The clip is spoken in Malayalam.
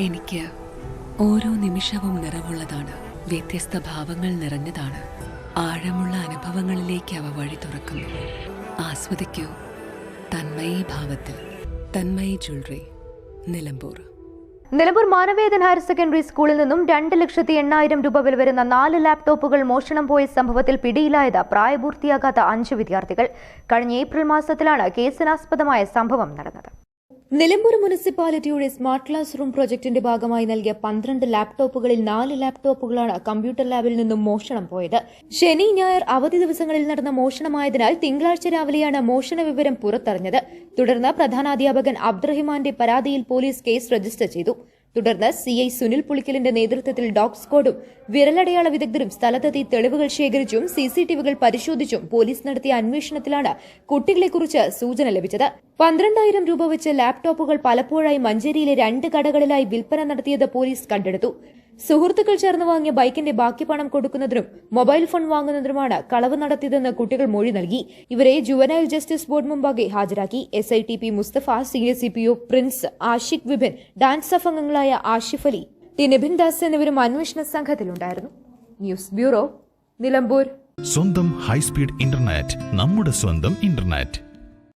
എനിക്ക് ഓരോ നിമിഷവും നിറവുള്ളതാണ്. വ്യത്യസ്ത ഭാവങ്ങൾ നിറഞ്ഞതാണ്. ആഴമുള്ള അനുഭവങ്ങളിലേക്ക് അവ വഴി തുറക്കുന്നു. ആസ്വദിക്കൂ. തന്മയി ഭാവത്തിൽ. Thanmayi jewellery. Nilambur. Nilambur Manavedan higher secondary സ്കൂളിൽ നിന്നും രണ്ട് ലക്ഷത്തി എണ്ണായിരം രൂപ വില വരുന്ന നാല് ലാപ്ടോപ്പുകൾ മോഷണം പോയ സംഭവത്തിൽ പിടിയിലായത് പ്രായപൂർത്തിയാകാത്ത അഞ്ച് വിദ്യാർത്ഥികൾ. കഴിഞ്ഞ ഏപ്രിൽ മാസത്തിലാണ് കേസിനാസ്പദമായ സംഭവം നടന്നത്. നിലമ്പൂർ മുനിസിപ്പാലിറ്റിയുടെ സ്മാർട്ട് ക്ലാസ് റൂം പ്രൊജക്ടിന്റെ ഭാഗമായി നൽകിയ പന്ത്രണ്ട് ലാപ്ടോപ്പുകളിൽ നാല് ലാപ്ടോപ്പുകളാണ് കമ്പ്യൂട്ടർ ലാബിൽ നിന്നും മോഷണം പോയത്. ശനി ഞായർ അവധി ദിവസങ്ങളിൽ നടന്ന മോഷണമായതിനാൽ തിങ്കളാഴ്ച രാവിലെയാണ് മോഷണ വിവരം പുറത്തറിഞ്ഞത്. തുടർന്ന് പ്രധാനാധ്യാപകൻ അബ്ദുറഹിമാന്റെ പരാതിയിൽ പോലീസ് കേസ് രജിസ്റ്റർ ചെയ്തു. തുടർന്ന് സി ഐ സുനിൽ പുളിക്കലിന്റെ നേതൃത്വത്തിൽ ഡോഗ് സ്ക്വാഡും വിരലടയാള വിദഗ്ധരും സ്ഥലത്തെത്തി തെളിവുകൾ ശേഖരിച്ചും സി സി ടിവികൾ പരിശോധിച്ചും പോലീസ് നടത്തിയ അന്വേഷണത്തിലാണ് കുട്ടികളെക്കുറിച്ച് സൂചന ലഭിച്ചത്. പന്ത്രണ്ടായിരം രൂപ വെച്ച് ലാപ്ടോപ്പുകൾ പലപ്പോഴായി മഞ്ചേരിയിലെ രണ്ട് കടകളിലായി വിൽപ്പന നടത്തിയത് പോലീസ് കണ്ടെടുത്തു. സുഹൃത്തുക്കൾ ചേർന്ന് വാങ്ങിയ ബൈക്കിന്റെ ബാക്കി പണം കൊടുക്കുന്നതിനും മൊബൈൽ ഫോൺ വാങ്ങുന്നതിനുമാണ് കളവ് നടത്തിയതെന്ന് കുട്ടികൾ മൊഴി നൽകി. ഇവരെ ജുവനൈൽ ജസ്റ്റിസ് ബോർഡ് മുമ്പാകെ ഹാജരാക്കി. S I T P Musthafa senior C P O Prince Ashiq Vipin DANSAF അംഗങ്ങളായ ആഷിഫ് അലി ടി നിബിൻ ദാസ് എന്നിവരും അന്വേഷണ സംഘത്തിലുണ്ടായിരുന്നു. News bureau Nilambur. സ്വന്തം ഹൈസ്പീഡ് ഇന്റർനെറ്റ് നമ്മുടെ സ്വന്തം ഇന്റർനെറ്റ്.